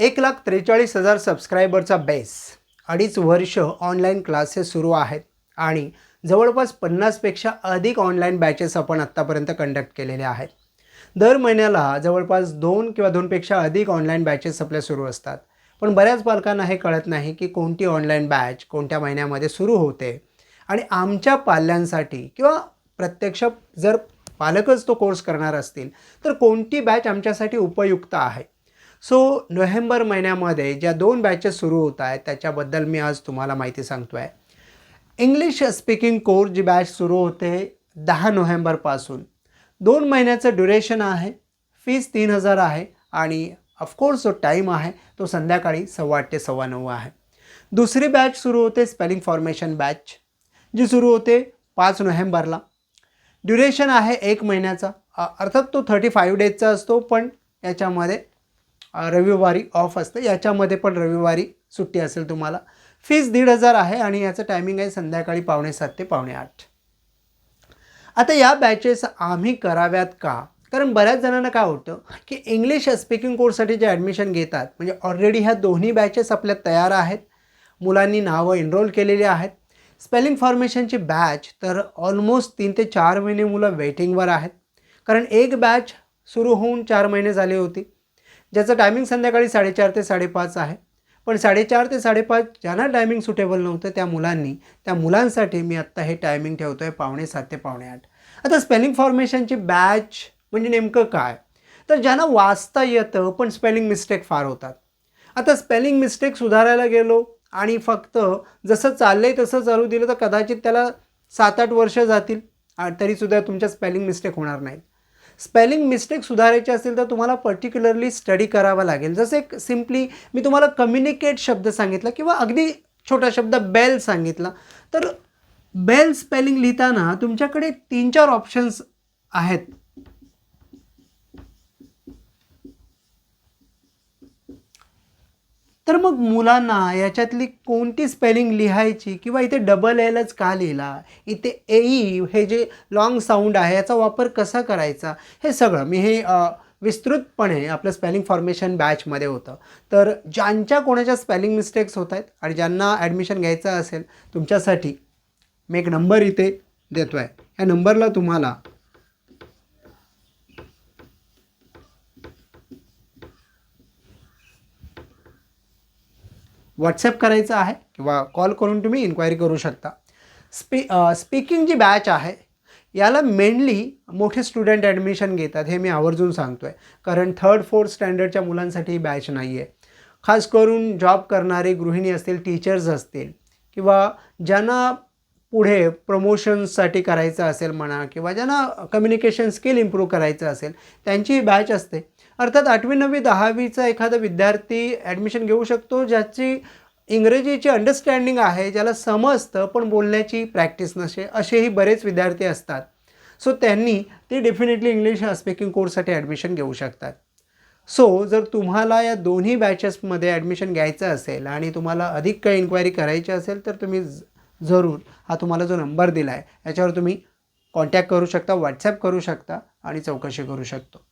एक लाख त्रेचाळीस हजार सबस्क्रायबरचा बेस अडीच वर्ष ऑनलाईन क्लासेस सुरू आहेत. आणि जवळपास पन्नासपेक्षा अधिक ऑनलाईन बॅचेस आपण आत्तापर्यंत कंडक्ट केलेले आहेत. दर महिन्याला जवळपास दोन किंवा दोनपेक्षा अधिक ऑनलाईन बॅचेस आपल्या सुरू असतात. पण बऱ्याच पालकांना हे कळत नाही की कोणती ऑनलाईन बॅच कोणत्या महिन्यामध्ये सुरू होते. आणि आमच्या पाल्यांसाठी किंवा प्रत्यक्ष जर पालकच तो कोर्स करणार असतील तर कोणती बॅच आमच्यासाठी उपयुक्त आहे? सो नोव्हेंबर महिन्यामध्ये ज्या दोन बॅचेस सुरू होत आहेत त्याच्याबद्दल मी आज तुम्हाला माहिती सांगतो आहे इंग्लिश स्पीकिंग कोर्स जी बॅच सुरू होते दहा नोव्हेंबरपासून दोन महिन्याचं ड्युरेशन आहे फीस तीन हजार आहे आणि ऑफकोर्स जो टाईम आहे तो संध्याकाळी सव्वा आठ ते सव्वा नऊ आहे. दुसरी बॅच सुरू होते स्पेलिंग फॉर्मेशन बॅच जी सुरू होते पाच नोव्हेंबरला. ड्युरेशन आहे एक महिन्याचा अर्थात तो थर्टी फाईव्ह डेजचा असतो पण याच्यामध्ये रविवारी ऑफ असतं. याच्यामध्ये पण रविवारी सुट्टी असेल तुम्हाला. फीस दीड हजार आहे आणि याचं टायमिंग आहे संध्याकाळी पावणे सात ते पावणे आठ. आता या बॅचेस आम्ही कराव्यात का? कारण बऱ्याच जणांना काय होतं की इंग्लिश स्पीकिंग कोर्ससाठी जे ॲडमिशन घेतात म्हणजे ऑलरेडी ह्या दोन्ही बॅचेस आपल्या तयार आहेत. मुलांनी नावं एनरोल केलेली आहेत. स्पेलिंग फॉर्मेशनची बॅच तर ऑलमोस्ट तीन ते चार महिने मुलं वेटिंगवर आहेत. कारण एक बॅच सुरू होऊन चार महिने झाले होती. ज्याचं टायमिंग संध्याकाळी साडेचार ते साडेपाच आहे. पण साडेचार ते साडेपाच ज्यांना टायमिंग सुटेबल नव्हतं त्या मुलांनी त्या मुलांसाठी मी आत्ता हे टायमिंग ठेवतो आहे पावणे सात ते पावणे आठ. आता स्पेलिंग फॉर्मेशनची बॅच म्हणजे नेमकं काय? तर ज्यांना वाचता येतं पण स्पेलिंग मिस्टेक फार होतात. आता स्पेलिंग मिस्टेक सुधारायला गेलो आणि फक्त जसं चाललं आहे तसं चालू दिलं तर कदाचित त्याला सात आठ वर्ष जातील. तरीसुद्धा तुमच्या स्पेलिंग मिस्टेक होणार नाहीत. स्पेलिंग मिस्टेक सुधारायची असेल तर तुम्हाला पर्टिक्युलरली स्टडी करावा लागेल. जसं एक सिम्पली मी तुम्हाला कम्युनिकेट शब्द सांगितला किंवा अगदी छोटा शब्द बेल सांगितला. तर बेल स्पेलिंग लिहिताना तुमच्याकडे तीन चार ऑप्शन्स आहेत. तर मग मुलांना याच्यातली कोणती स्पेलिंग लिहायची किंवा इथे डबल एलच का लिहिला? इथे एई हे जे लाँग साऊंड आहे याचा वापर कसा करायचा? हे सगळं. मी हे विस्तृतपणे आपलं स्पेलिंग फॉर्मेशन बॅचमध्ये होतं. तर ज्यांच्या कोणाच्या स्पेलिंग मिस्टेक्स होत आहेत आणि ज्यांना ॲडमिशन घ्यायचं असेल तुमच्यासाठी मी एक नंबर इथे देतो आहे या नंबरला तुम्हाला व्हॉट्सअप करायचं आहे किंवा कॉल करून तुम्ही इन्क्वायरी करू शकता. स्पी स्पीकिंग जी बॅच आहे याला मेनली मोठे स्टुडंट ॲडमिशन घेतात हे मी आवर्जून सांगतो आहे कारण थर्ड फोर्थ स्टँडर्डच्या मुलांसाठी ही बॅच नाही आहे खास करून जॉब करणारे गृहिणी असतील टीचर्स असतील किंवा ज्यांना पुढे प्रमोशन्ससाठी करायचं असेल म्हणा किंवा ज्यांना कम्युनिकेशन स्किल इम्प्रूव्ह करायचं असेल त्यांची बॅच असते. अर्थात आठवी नववी दहावीचा एखादा विद्यार्थी ॲडमिशन घेऊ शकतो ज्याची इंग्रजीची अंडरस्टँडिंग आहे ज्याला समजतं पण बोलण्याची प्रॅक्टिस नसे असेही बरेच विद्यार्थी असतात. सो त्यांनी ते डेफिनेटली इंग्लिश स्पीकिंग कोर्ससाठी ॲडमिशन घेऊ शकतात. सो जर तुम्हाला या दोन्ही बॅचेसमध्ये ॲडमिशन घ्यायचं असेल आणि तुम्हाला अधिक काही इन्क्वायरी करायची असेल तर तुम्ही जरूर हा तुम्हाला जो नंबर दिला आहे याच्यावर तुम्ही कॉन्टॅक्ट करू शकता व्हॉट्सॲप करू शकता आणि चौकशी करू शकतो.